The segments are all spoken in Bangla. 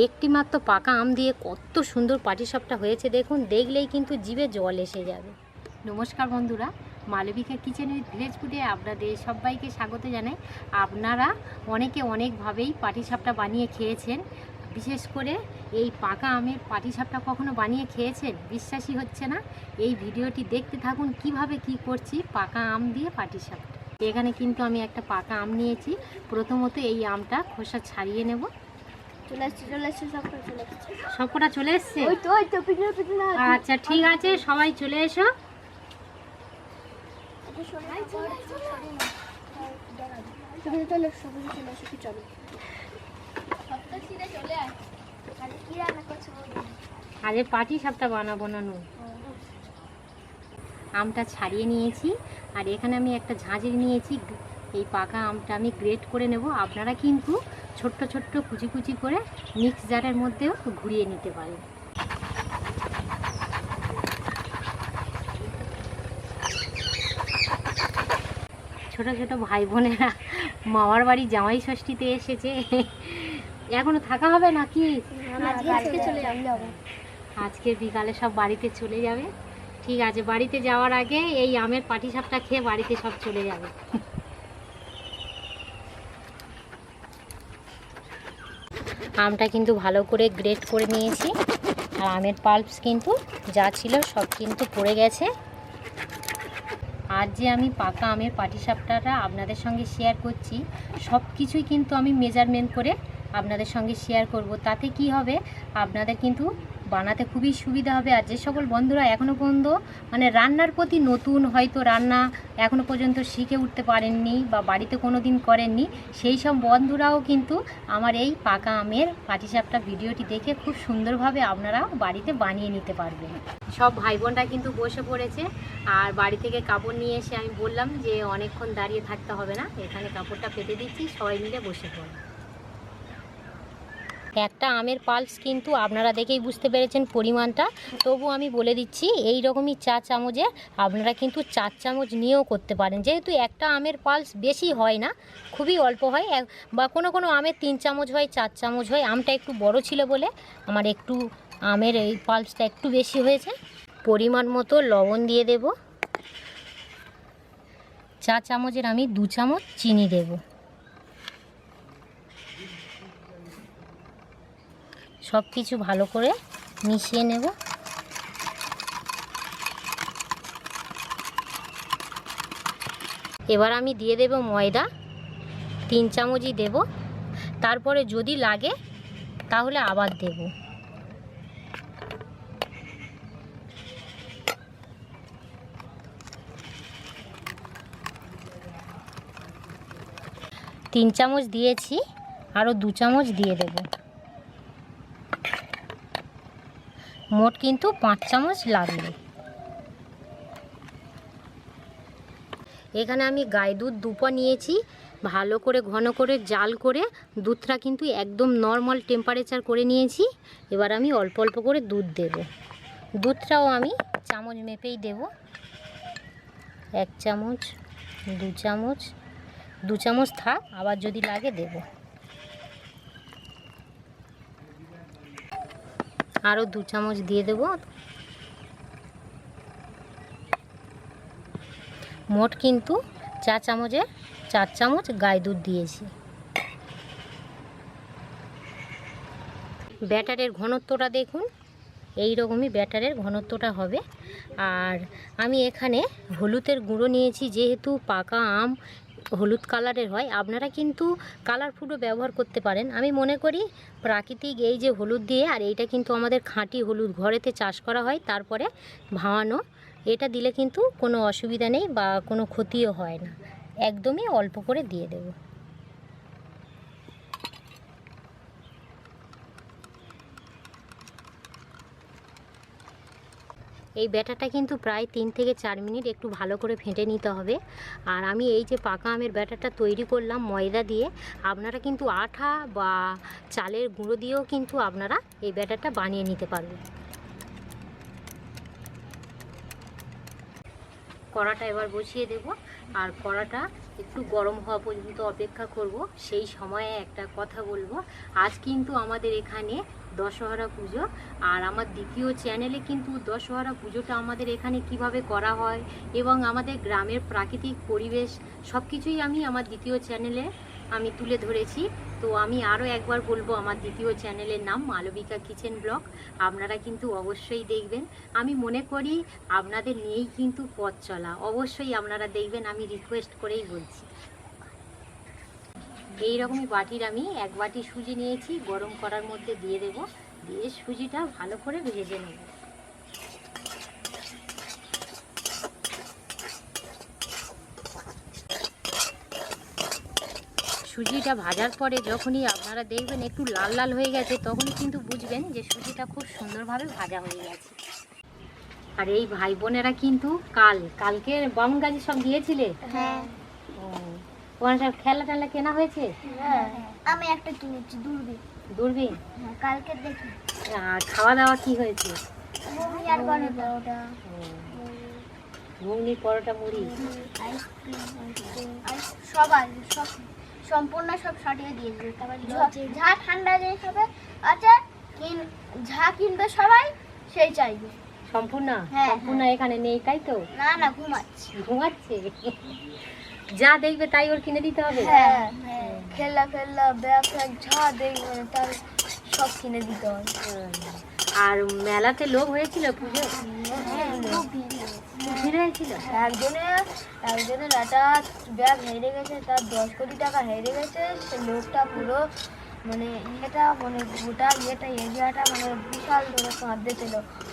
একটি মাত্র পাকা আম দিয়ে কত সুন্দর পাটিসাপটা হয়েছে দেখুন, দেখলেই কিন্তু জিভে জল এসে যাবে। নমস্কার বন্ধুরা, মালবিকা কিচেন উইথ ভিলেজ ফুডে আপনাদের সবাইকে স্বাগত জানাই। আপনারা অনেকে অনেকভাবেই পাটিসাপটা বানিয়ে খেয়েছেন। বিশেষ করে এই পাকা আমের পাটিসাপটা কখনো বানিয়ে খেয়েছেন? বিশ্বাসই হচ্ছে না। এই ভিডিওটি দেখতে থাকুন, কীভাবে কি করছি পাকা আম দিয়ে পাটিসাপটা। এখানে কিন্তু আমি একটা পাকা আম নিয়েছি। প্রথমত এই আমটা খোসা ছাড়িয়ে নেব। চলে আসছে চলে আসছে সব চলে আসছে। সবকটা চলে এসছে? ওই তো ওই তো পিছনে পিছনে আচ্ছা ঠিক আছে সবাই চলে এসো। সবাই চলে সবাই চলে আসে। কি চলো? চলে আয়। কি রান্না করছ আরে পাটি সাপটা বানাবো না নু আমটা ছাড়িয়ে নিয়েছি আর এখানে আমি একটা ঝাঁঝরি নিয়েছি। এই পাকা আমটা আমি গ্রেট করে নেব। আপনারা কিন্তু ছোট্ট ছোট্ট কুচি কুচি করে মিক্স জারের মধ্যেও ঘুরিয়ে নিতে পারেন। ছোট ছোট ভাই বোনেরা মামার বাড়ি জামাই ষষ্ঠীতে এসেছে। এখনও থাকা হবে নাকি? আজকে চলে যাব। আজকের বিকালে সব বাড়িতে চলে যাবে। ঠিক আছে বাড়িতে যাওয়ার আগে এই আমের পাটিসাপটা খেয়ে বাড়িতে সব চলে যাবে। আমটা কিন্তু ভালো করে গ্রেট করে নিয়েছি। আর আমের পাল্পস কিন্তু যা ছিল সব কিন্তু পড়ে গেছে। আর যে আমি পাকা আমের পাটিসাপটাটা আপনাদের সঙ্গে শেয়ার করছি সব কিছুই কিন্তু আমি মেজারমেন্ট করে আপনাদের সঙ্গে শেয়ার করব। তাতে কি হবে? আপনাদের কিন্তু বানাতে খুবই সুবিধা হবে। আর যে সকল বন্ধুরা এখনও পর্যন্ত মানে রান্নার প্রতি নতুন হয়তো রান্না এখনও পর্যন্ত শিখে উঠতে পারেননি বা বাড়িতে কোনো দিন করেননি, সেই সব বন্ধুরাও কিন্তু আমার এই পাকা আমের পাটিসাপটা ভিডিওটি দেখে খুব সুন্দরভাবে আপনারা বাড়িতে বানিয়ে নিতে পারবেন। সব ভাই বোনরা কিন্তু বসে পড়েছে, আর বাড়ি থেকে কাপড় নিয়ে এসে আমি বললাম যে অনেকক্ষণ দাঁড়িয়ে থাকতে হবে না, এখানে কাপড়টা পেতে দিচ্ছি, সবাই মিলে বসে পড়ো। একটা আমের পালস কিন্তু আপনারা দেখেই বুঝতে পেরেছেন পরিমাণটা। তবু আমি বলে দিচ্ছি এই রকমই চা চামচে আপনারা কিন্তু চার চামচ নিয়েও করতে পারেন। যেহেতু একটা আমের পালস বেশি হয় না, খুবই অল্প হয়। বা কোনো কোনো আমের তিন চামচ হয়, চার চামচ হয়। আমটা একটু বড় ছিল বলে আমার একটু আমের এই পালসটা একটু বেশি হয়েছে। পরিমাণ মতো লবণ দিয়ে দেব। চা চামচের আমি দু চামচ চিনি দেবো। সব কিছু ভালো করে মিশিয়ে নেব। এবার আমি দিয়ে দেব ময়দা, তিন চামচই দেব। তারপরে যদি লাগে, তাহলে আবার দেব। তিন চামচ দিয়েছি, আরও দু চামচ দিয়ে দেবো। মোট কিন্তু পাঁচ চামচ লাগবে এখানে আমি গায়ে দুধ দুপা নিয়েছি, ভালো করে, ঘন করে, জাল করে, দুধটা কিন্তু একদম নর্মাল টেম্পারেচার করে নিয়েছি। এবার আমি অল্প অল্প করে দুধ দেব। দুধটাও আমি চামচ মেপেই দেব। এক চামচ, দু চামচ দু চামচ থাক, আবার যদি লাগে দেবো। আরও দু চামচ দিয়ে দেব। মোট কিন্তু চা চামচে চার চামচ গায়ে দুধ দিয়েছি। ব্যাটারের ঘনত্বটা দেখুন এই রকমই ব্যাটারের ঘনত্বটা হবে। আর আমি এখানে হলুদের গুঁড়ো নিয়েছি, যেহেতু পাকা আম হলুদ কালারের হয়, আপনারা কিন্তু কালার ফুডও ব্যবহার করতে পারেন। আমি মনে করি প্রাকৃতিক এই যে হলুদ দিয়ে, আর এইটা কিন্তু আমাদের খাঁটি হলুদ ঘরেতে চাষ করা হয়, তারপরে ভাঙানো, এটা দিলে কিন্তু কোনো অসুবিধা নেই বা কোনো ক্ষতিও হয় না। একদমই অল্প করে দিয়ে দেব। এই ব্যাটারটা কিন্তু প্রায় তিন থেকে চার মিনিট একটু ভালো করে ফেটে নিতে হবে। আর আমি এই যে পাকা আমের ব্যাটারটা তৈরি করলাম ময়দা দিয়ে, আপনারা কিন্তু আঠা বা চালের গুঁড়ো দিয়েও কিন্তু আপনারা এই ব্যাটারটা বানিয়ে নিতে পারবেন। কড়াটা এবার বসিয়ে দেব, আর কড়াটা একটু গরম হওয়া পর্যন্ত অপেক্ষা করব। সেই সময়ে একটা কথা বলব, আজ কিন্তু আমাদের এখানে দশহরা পুজো। আর আমার দ্বিতীয় চ্যানেলে কিন্তু দশহরা পুজোটা আমাদের এখানে কীভাবে করা হয় এবং আমাদের গ্রামের প্রাকৃতিক পরিবেশ সব কিছুই আমি আমার দ্বিতীয় চ্যানেলে আমি তুলে ধরেছি। তো আমি আরও একবার বলব আমার দ্বিতীয় চ্যানেলের নাম মালবিকা কিচেন ব্লগ। আপনারা কিন্তু অবশ্যই দেখবেন। আমি মনে করি আপনাদের নিয়েই কিন্তু পথ চলা। অবশ্যই আপনারা দেখবেন, আমি রিকোয়েস্ট করেই বলছি। এই রকমই বাটির আমি এক বাটি সুজি নিয়েছি গরম করার মধ্যে দিয়ে দেব। দিয়ে সুজিটা ভালো করে ভেজে নেব। সুজিটা ভাজার পরে যখনই আপনারা দেখবেন একটু লাল লাল হয়ে গেছে তখনই কিন্তু বুঝবেন যে সুজিটা খুব সুন্দরভাবে ভাজা হয়ে গেছে। আর এই ভাই বোনেরা কিন্তু কাল কালকে বামুন গাছি সব দিয়েছিলে? হ্যাঁ। ওখানে সব খেলা টেলা কেনা হয়েছে? হ্যাঁ আমি একটা কিনেছি দূরবীন দূরবীন হ্যাঁ কালকে দেখি। আর খাওয়া দাওয়া কি হয়েছে? ঘুগনি আর পরোটা। ঘুগনি পরোটা। মুড়ি সবার সব সম্পূর্ণ সব সাটিয়ে দিয়েছে। যা ঠান্ডা জিনিস হবে আচ্ছা কিন যা কিনবে সবাই সেই চাইবে। সম্পূর্ণ? হ্যাঁ, সম্পূর্ণ এখানে নেই তাই তো? না না ঘুমাচ্ছি। ঘুমাচ্ছে? যা দেখবে তাই ওর কিনে দিতে হবে? হ্যাঁ খেলা খেলা ব্যাগ ফ্যাগ যা দেখবে তার সব কিনে দিতে হবে। আর মেলাতে লোক হয়েছিল পুজো খুব ভিড় হয়েছিল? একজনে একজনের একটা ব্যাগ হেরে গেছে তার দশ কোটি টাকা হেরে গেছে সে লোকটা পুরো মানে ইয়েটা মানে গোটা ইয়েটা এরিয়াটা মানে বিশাল ধরে কাঁদতেছিল। মানে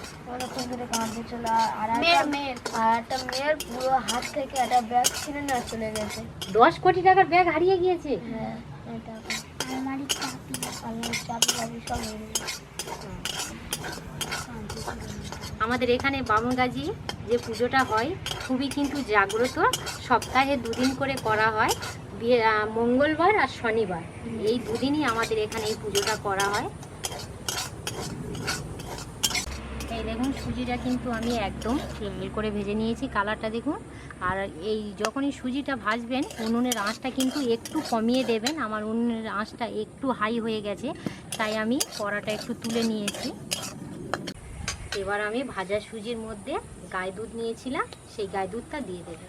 মেয়ের পুরো হাত থেকে একটা ব্যাগ না চলে গেছে দশ কোটি টাকার ব্যাগ হারিয়ে গিয়েছে। হ্যাঁ আমাদের এখানে বামনগাজি যে পুজোটা হয়, খুবই কিন্তু জাগ্রত। সপ্তাহে দুদিন করে করা হয় মঙ্গলবার আর শনিবার। এই দুদিনই আমাদের এখানে এই পুজোটা করা হয় এই দেখুন, সুজিটা কিন্তু আমি একদম তেল করে ভেজে নিয়েছি কালারটা দেখুন। আর এই যখনই সুজিটা ভাজবেন, উনুনের আঁচটা কিন্তু একটু কমিয়ে দেবেন। আমার উনুনের আঁচটা একটু হাই হয়ে গেছে, তাই আমি কড়াটা একটু তুলে নিয়েছি। এবার আমি ভাজা সুজির মধ্যে গায়ে দুধ নিয়েছিলাম, সেই গায়ে দুধটা দিয়ে দেবো।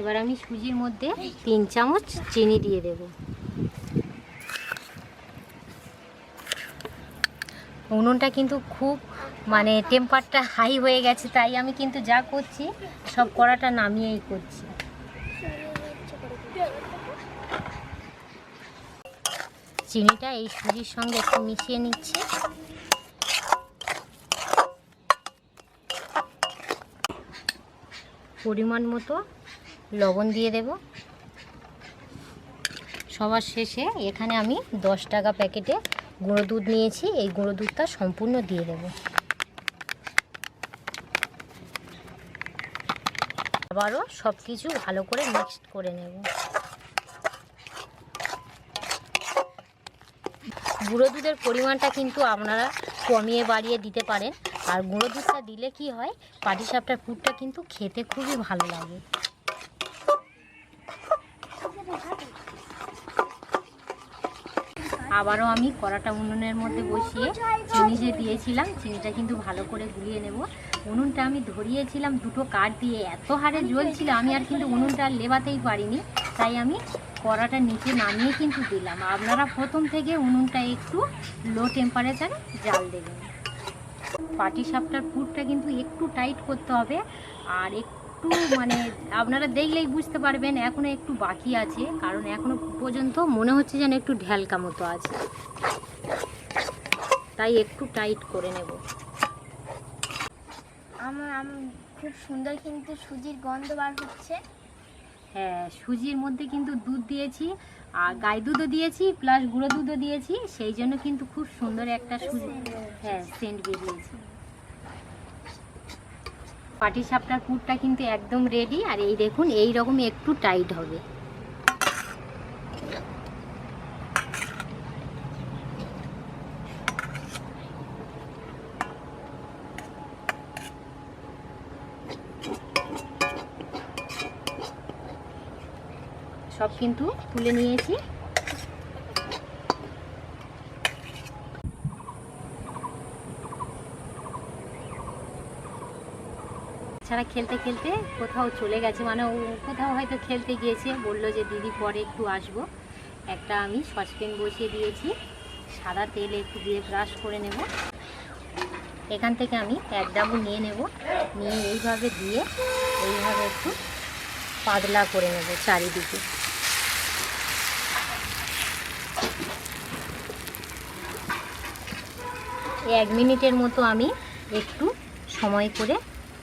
এবার আমি সুজির মধ্যে তিন চামচ চিনি দিয়ে দেব। উনুনটা কিন্তু খুব মানে টেম্পারটা হাই হয়ে গেছে, তাই আমি কিন্তু যা করছি সব কড়াটা নামিয়েই করছি। চিনিটা এই সুজির সঙ্গে একটু মিশিয়ে নিচ্ছি। পরিমাণ মতো লবণ দিয়ে দেব। সবার শেষে এখানে আমি দশ টাকা প্যাকেটে গুঁড়ো দুধ নিয়েছি। এই গুঁড়ো দুধটা সম্পূর্ণ দিয়ে দেব। আবারও সব কিছু ভালো করে মিক্সড করে নেব। গুঁড়ো দুধের পরিমাণটা কিন্তু আপনারা কমিয়ে বাড়িয়ে দিতে পারেন। আর গুঁড়ো দুধটা দিলে কি হয়, পাটিসাপটার পুরটা কিন্তু খেতে খুবই ভালো লাগে। আবারও আমি কড়াটা উনুনের মধ্যে বসিয়ে চিনি যে দিয়েছিলাম, চিনিটা কিন্তু ভালো করে গুলিয়ে নেব। উনুনটা আমি ধরিয়েছিলাম, দুটো কাঠ দিয়ে। এত হারে জ্বলছিল, আমি আর কিন্তু উনুনটা লেবাতেই পারিনি। তাই আমি কড়াটা নিচে নামিয়ে কিন্তু দিলাম। আপনারা প্রথম থেকে উনুনটা একটু লো টেম্পারেচারে জাল দেবেন। পাটি সাপটার পুরটা কিন্তু একটু টাইট করতে হবে। আর একটু মানে আপনারা দেখলেই বুঝতে পারবেন এখনও একটু বাকি আছে। কারণ এখনও পর্যন্ত মনে হচ্ছে যেন একটু ঢ্যালকা মতো আছে। তাই একটু টাইট করে নেব। আমার খুব সুন্দর কিন্তু সুজির গন্ধ বার হচ্ছে। হ্যাঁ সুজির মধ্যে কিন্তু দুধ দিয়েছি আর গাই দুধও দিয়েছি প্লাস গুঁড়ো দুধও দিয়েছি সেই জন্য কিন্তু খুব সুন্দর একটা সুজি হ্যাঁ সেন্ট বেরিয়েছে। পাটি সাপটার পুরটা কিন্তু একদম রেডি আর এই দেখুন, এই রকম একটু টাইট হবে। সব কিন্তু তুলে নিয়েছি। ছাড়া খেলতে খেলতে কোথাও চলে গেছে। মানে ও কোথাও হয়তো খেলতে গিয়েছে। বলল যে, দিদি, পরে একটু আসব। একটা আমি সসপ্যান বসিয়ে দিয়েছি। সাদা তেল একটু দিয়ে ব্রাশ করে নেব। এখান থেকে আমি এক ডাবু নিয়ে নেব। নিয়ে এইভাবে দিয়ে এইভাবে একটু পাতলা করে নেব চারিদিকে। এক মিনিটের মতো আমি একটু সময় করে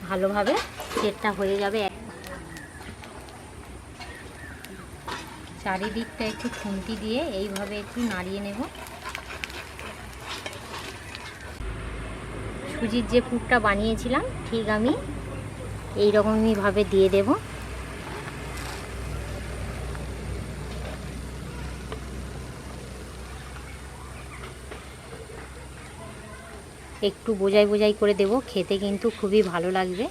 ভালোভাবে সেটটা হয়ে যাবে। চারিদিকটা একটু খুন্তি দিয়ে এইভাবে একটু নাড়িয়ে নেব। সুজির যে পুরটা বানিয়েছিলাম, ঠিক আমি এইরকমইভাবে দিয়ে দেব। একটু বোঝাই বোঝাই করে দেব। খেতে কিন্তু খুবই ভালো লাগবে।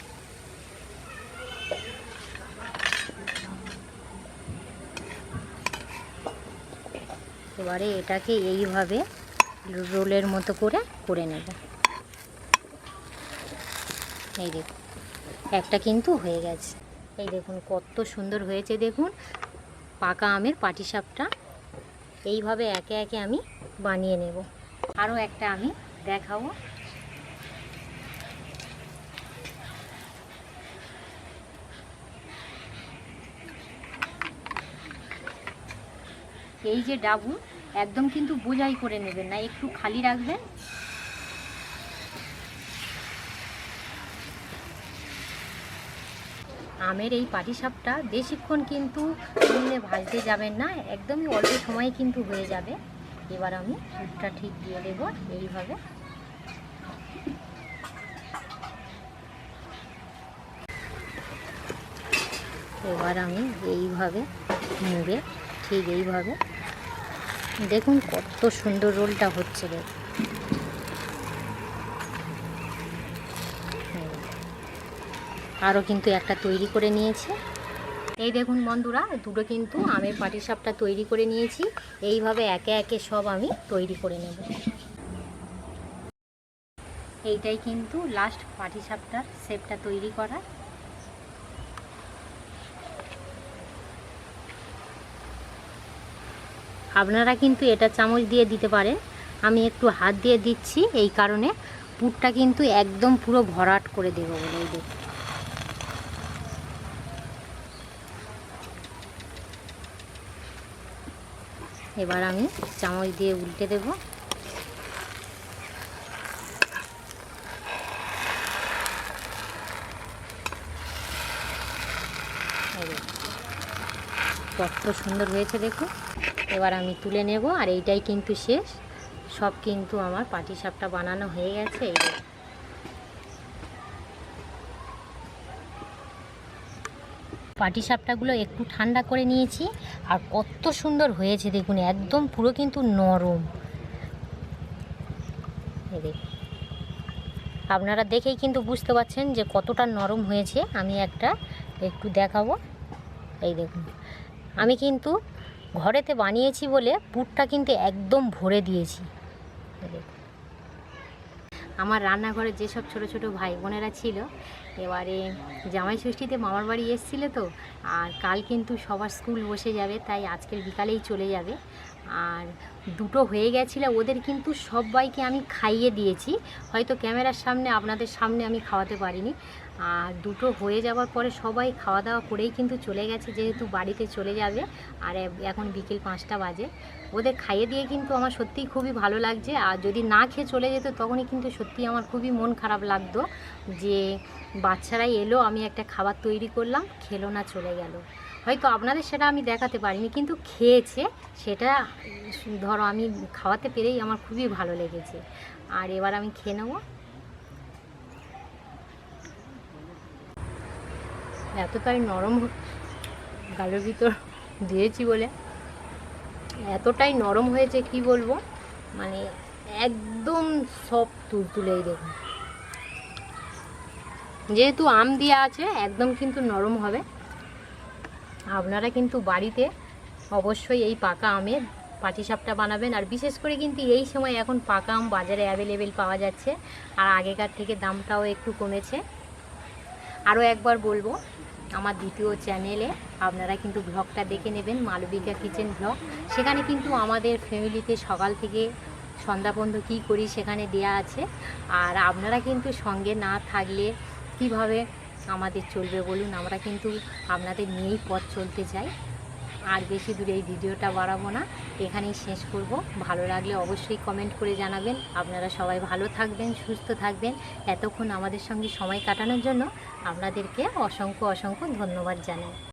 এবারে এটাকে এইভাবে রোলের মতো করে করে নেব। এই দেখুন, একটা কিন্তু হয়ে গেছে। এই দেখুন, কত সুন্দর হয়েছে দেখুন, পাকা আমের পাটিসাপটা এইভাবে একে একে আমি বানিয়ে নেব। আরও একটা আমি দেখাবো। এই যে ডাবু, একদম কিন্তু বোঝাই করে নেবেন না, একটু খালি রাখবেন। আমের এই পাটিসাপটা বেশিক্ষণ কিন্তু তেলে ভাজতে যাবেন না, একদমই অল্প সময়ে কিন্তু হয়ে যাবে। এবার আমি দুধটা ঠিক দিয়ে দেবো এইভাবে। এবার আমি এইভাবে মুড়ে ঠিক এইভাবে দেখুন কত সুন্দর রোলটা হচ্ছে দেখুন আরও কিন্তু একটা তৈরি করে নিয়েছে। এই দেখুন বন্ধুরা, দুটো কিন্তু আমের পাটিসাপটা তৈরি করে নিয়েছি। এইভাবে একে একে সব আমি তৈরি করে নেব। এইটাই কিন্তু লাস্ট পাটিসাপটার শেপটা তৈরি করা। আপনারা কিন্তু এটা চামচ দিয়ে দিতে পারেন। আমি একটু হাত দিয়ে দিচ্ছি এই কারণে। পুরটা কিন্তু একদম পুরো ভরাট করে দেবো বলে এই দেখুন। এবার আমি চামচ দিয়ে উল্টে দেব। কত সুন্দর হয়েছে দেখুন। এবার আমি তুলে নেব, আর এইটাই কিন্তু শেষ। সব কিন্তু আমার পাটিসাপটা বানানো হয়ে গেছে, এই দেখুন। পাটিসাপটাগুলো একটু ঠান্ডা করে নিয়েছি, আর কত সুন্দর হয়েছে দেখুন, একদম পুরো কিন্তু নরম। আপনারা দেখেই কিন্তু বুঝতে পারছেন যে কতটা নরম হয়েছে, আমি একটা একটু দেখাবো। এই দেখুন আমি কিন্তু ঘরেতে বানিয়েছি বলে পুরটা কিন্তু একদম ভরে দিয়েছি। আমার রান্নাঘরে যেসব ছোট ছোট ভাই বোনেরা ছিল, এবারে জামাই ষষ্ঠীতে মামার বাড়ি এসেছিল তো, আর কাল কিন্তু সবার স্কুল বসে যাবে, তাই আজকের বিকালেই চলে যাবে। আর দুটো হয়ে গেছিল, ওদের কিন্তু সবাইকে আমি খাইয়ে দিয়েছি। হয়তো ক্যামেরার সামনে, আপনাদের সামনে আমি খাওয়াতে পারিনি। আর দুটো হয়ে যাওয়ার পরে সবাই খাওয়া দাওয়া করেই কিন্তু চলে গেছে, যেহেতু বাড়িতে চলে যাবে। আর এখন বিকেল পাঁচটা বাজে। ওদের খাইয়ে দিয়ে কিন্তু আমার সত্যিই খুবই ভালো লাগছে। আর যদি না খেয়ে চলে যেত, তখনই কিন্তু সত্যিই আমার খুবই মন খারাপ লাগতো যে, বাচ্চারাই এলো, আমি একটা খাবার তৈরি করলাম, খেলো না, চলে গেল। হয়তো আপনাদের সেটা আমি দেখাতে পারিনি, কিন্তু খেয়েছে। সেটা, ধরো আমি খাওয়াতে পেরেই আমার খুবই ভালো লেগেছে। আর এবার আমি খেয়ে নেব। এতটাই নরম গালের ভিতর দিয়েছি বলে। এতটাই নরম হয়েছে কি বলব? মানে একদম সব তুলতুলেই দেখুন। যেহেতু আম দেওয়া আছে, একদম কিন্তু নরম হবে। আপনারা কিন্তু বাড়িতে অবশ্যই এই পাকা আমের পাটিসাপটা বানাবেন। আর বিশেষ করে কিন্তু এই সময় এখন পাকা আম বাজারে অ্যাভেলেবেল পাওয়া যাচ্ছে। আর আগেকার থেকে দামটাও একটু কমেছে। আরও একবার বলব আমার দ্বিতীয় চ্যানেলে। আপনারা কিন্তু ব্লগটা দেখে নেবেন, মালবিকা কিচেন ব্লগ। সেখানে কিন্তু আমাদের ফ্যামিলিতে সকাল থেকে সন্ধ্যা পর্যন্ত কী করি সেখানে দেয়া আছে। আর আপনারা কিন্তু সঙ্গে না থাকলে কীভাবে আমাদের চলবে বলুন, আমরা কিন্তু আপনাদের নিয়েই পথ চলতে চাই। আর বেশি দূরে এই ভিডিওটা বাড়াবো না। এখানেই শেষ করব। ভালো লাগলে অবশ্যই কমেন্ট করে জানাবেন। আপনারা সবাই ভালো থাকবেন, সুস্থ থাকবেন। এতক্ষণ আমাদের সঙ্গে সময় কাটানোর জন্য আপনাদেরকে অসংখ্য অসংখ্য ধন্যবাদ জানাই।